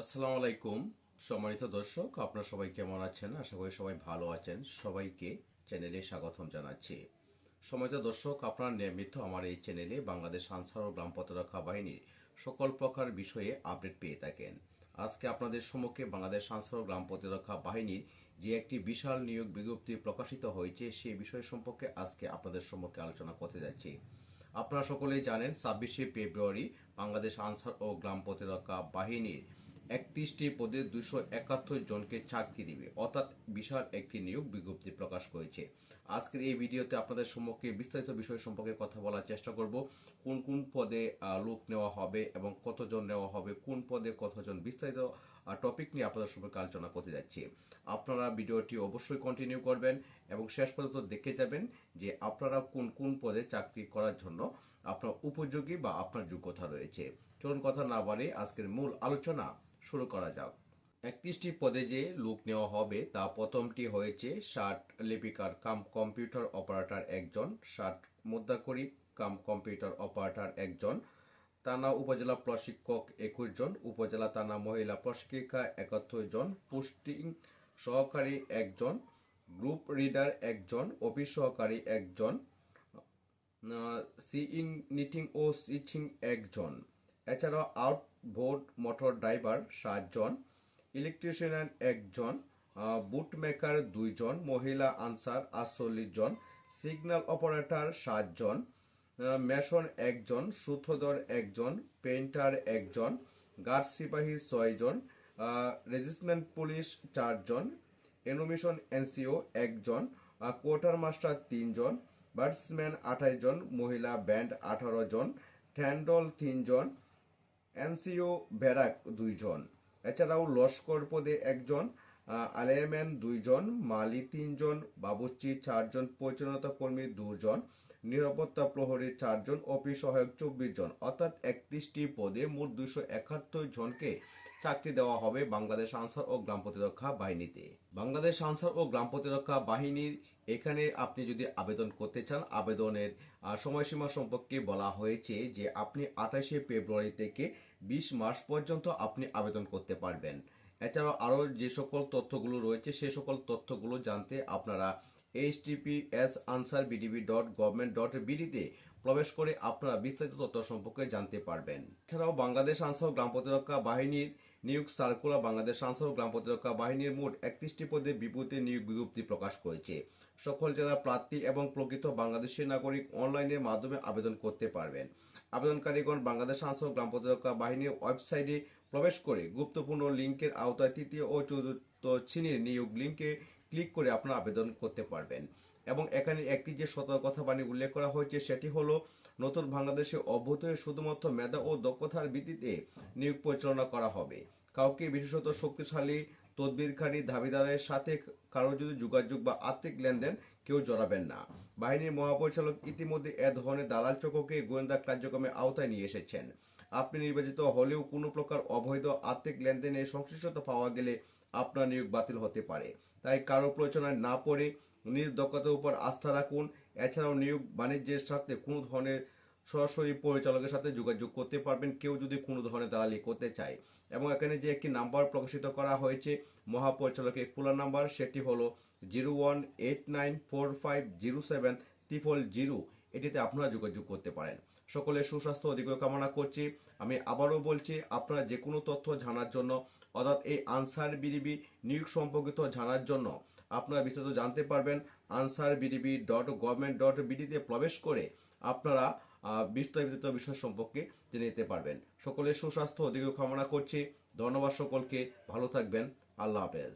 আসসালামু আলাইকুম, সম্মানিত দর্শক, আপনারা সবাই কেমন আছেন? আশা করি সবাই ভালো আছেন। সবাইকে চ্যানেলে স্বাগতম জানাচ্ছি। সম্মানিত দর্শক, আপনারা নিয়মিত আমার এই চ্যানেলে বাংলাদেশ আনসার ও গ্রাম প্রতিরক্ষা বাহিনীর সকল প্রকার বিষয়ে আপডেট পেয়ে থাকেন। আজকে আপনাদের সম্মুখে বাংলাদেশ আনসার ও গ্রাম প্রতিরক্ষা বাহিনীর যে একটি বিশাল নিয়োগ বিজ্ঞপ্তি প্রকাশিত হয়েছে, সেই বিষয় সম্পর্কে আজকে আপনাদের সম্মুখে আলোচনা করতে যাচ্ছি। আপনারা সকলেই জানেন, ছাব্বিশে ফেব্রুয়ারি বাংলাদেশ আনসার ও গ্রাম প্রতিরক্ষা বাহিনীর একত্রিশটি পদে দুশো একাত্তর জনকে চাকরি দিবে, অর্থাৎ বিশাল একটি নিয়োগ বিজ্ঞপ্তি প্রকাশ করেছে। আজকের এই ভিডিওতে আপনাদের সম্মুখে বিস্তারিত বিষয় সম্পর্কে কথা বলার চেষ্টা করব। কোন কোন পদে লোক নেওয়া হবে এবং কতজন নেওয়া হবে, কোন পদে কতজন বিস্তারিত টপিক নিয়ে আপনাদের সম্পর্কে আলোচনা করতে যাচ্ছি। আপনারা ভিডিওটি অবশ্যই কন্টিনিউ করবেন এবং শেষ পর্যন্ত দেখে যাবেন যে আপনারা কোন কোন পদে চাকরি করার জন্য আপনার উপযোগী বা আপনার যোগ্যতা রয়েছে। চলুন কথা না বাড়ে আজকের মূল আলোচনা শুরু করা যাক। একত্রিশটি পদে যে লোক নেওয়া হবে, তা প্রথমটি হয়েছে ষাট লিপিকার কাম কম্পিউটার অপারেটর একজন, ষাট মুদ্রাকরি কাম কম্পিউটার অপারেটর একজন, থানা উপজেলা প্রশিক্ষক একুশ জন, উপজেলা থানা মহিলা প্রশিক্ষিকা একাত্তর জন, পোস্টিং সহকারী একজন, গ্রুপ রিডার একজন, অফিস সহকারী একজন সিইং নিটিং ও স্টিচিং একজন। এছাড়াও আউটবোর্ড মোটর ড্রাইভার সাতজন, ইলেকট্রিশিয়ান একজন বুট মেকার দুইজন, মহিলা আনসার আটচল্লিশ জন সিগন্যাল অপারেটর সাতজন মেশন একজন সুথোদর একজন, পেইন্টার একজন, গার্ড সিপাহী ছয়জন রেজিস্টমেন্ট পুলিশ চারজন, এনোমিশন এনসিও একজন কোয়ার্টার মাস্টার তিনজন ব্যাটসম্যান আঠাশ জন, মহিলা ব্যান্ড আঠারো জন ট্যান্ডল তিনজন এনসিও ব্যারাক দুইজন এছাড়াও লস্কর পদে একজন আলেম্যান দুইজন মালি তিনজন বাবুচি চারজন পরিচালনা কর্মী দুজন নিরাপত্তা প্রহরী চারজন অফিস সহায়ক চব্বিশ জন। অর্থাৎ একত্রিশটি পদে মোট দুইশো একাত্তর জনকে চাকরি দেওয়া হবে বাংলাদেশ আনসার ও গ্রাম প্রতিরক্ষা বাহিনীতে। বাংলাদেশ আনসার ও গ্রাম প্রতিরক্ষা বাহিনীর এখানে আপনি যদি আবেদন করতে চান, আবেদনের সময়সীমা সম্পর্কে বলা হয়েছে যে আপনি আঠাশে ফেব্রুয়ারি থেকে বিশ মার্চ পর্যন্ত আপনি আবেদন করতে পারবেন। এছাড়াও আরও যে সকল তথ্যগুলো রয়েছে, সে সকল তথ্যগুলো জানতে আপনারা HTTPS Ansar VDP dot government dot বিডিতে প্রবেশ করে আপনারা বিস্তারিত তথ্য সম্পর্কে জানতে পারবেন। এছাড়াও বাংলাদেশ আনসার গ্রাম প্রতিরক্ষা বাহিনীর নিয়োগ সার্কুলার বাংলাদেশ আনসার গ্রাম প্রতিরক্ষা বাহিনীর মোট একত্রিশটি পদে বিপরীতে নিয়োগ বিজ্ঞপ্তি প্রকাশ করেছে। সকল জেলার প্রার্থী এবং প্রকৃত বাংলাদেশের নাগরিক অনলাইনের মাধ্যমে আবেদন করতে পারবেন। আবেদনকারীগণ বাংলাদেশ আনসার গ্রাম প্রতিরক্ষা বাহিনীর ওয়েবসাইটে প্রবেশ করে গুরুত্বপূর্ণ লিঙ্কের আওতায় তৃতীয় ও চতুর্থ শ্রেণির নিয়োগ লিঙ্কে ক্লিক করে আপনারা আবেদন করতে পারবেন। এবং এখানে একটি যে সতর্কতাবাণী উল্লেখ করা হয়েছে, সেটি হলো, নতুন বাংলাদেশে অভ্যুত শুধুমাত্র মেধা ও দক্ষতার ভিত্তিতে নিয়োগ পরিচালনা করা হবে। কাউকে বিশেষত শক্তিশালী, তদবিরকারী দাবিদারের সাথে কারও যদি যোগাযোগ বা আর্থিক লেনদেন কেউ জড়াবেন না। বাহিনীর মহাপরিচালক ইতিমধ্যে এ ধরনের দালাল চক্রকে গোয়েন্দা কার্যক্রমে আওতায় নিয়ে এসেছেন। আপনি নির্বাচিত হলেও কোনো প্রকার অবৈধ আর্থিক লেনদেনে সংশ্লিষ্টতা পাওয়া গেলে আপনার নিয়োগ বাতিল হতে পারে। তাই কারও প্রয়োজনায় না পড়ে নিজ দক্ষতার উপর আস্থা রাখুন। এছাড়াও নিয়োগ বাণিজ্যের স্বার্থে কোনো ধরনের সরাসরি পরিচালকের সাথে যোগাযোগ করতে পারবেন। কেউ যদি কোনো ধরনের দালালি করতে চায়। এবং এখানে যে একটি নাম্বার প্রকাশিত করা হয়েছে মহাপরিচালকের খোলা নাম্বার, সেটি হলো zero one eight nine four five zero seven triple zero. এটিতে আপনারা যোগাযোগ করতে পারেন। সকলের সুস্বাস্থ্য দীর্ঘ কামনা করছি। আমি আবারও বলছি, আপনারা যে কোনো তথ্য জানার জন্য, অর্থাৎ এই আনসার বিডিবি নিয়োগ সম্পর্কিত জানার জন্য, আপনারা বিস্তারিত জানতে পারবেন Ansar VDP dot government dot বিডিতে প্রবেশ করে আপনারা বিস্তারিত বিষয় সম্পর্কে জেনে নিতে পারবেন। সকলের সুস্বাস্থ্য দীর্ঘ কামনা করছি। ধন্যবাদ সকলকে। ভালো থাকবেন। আল্লাহ হাফেজ।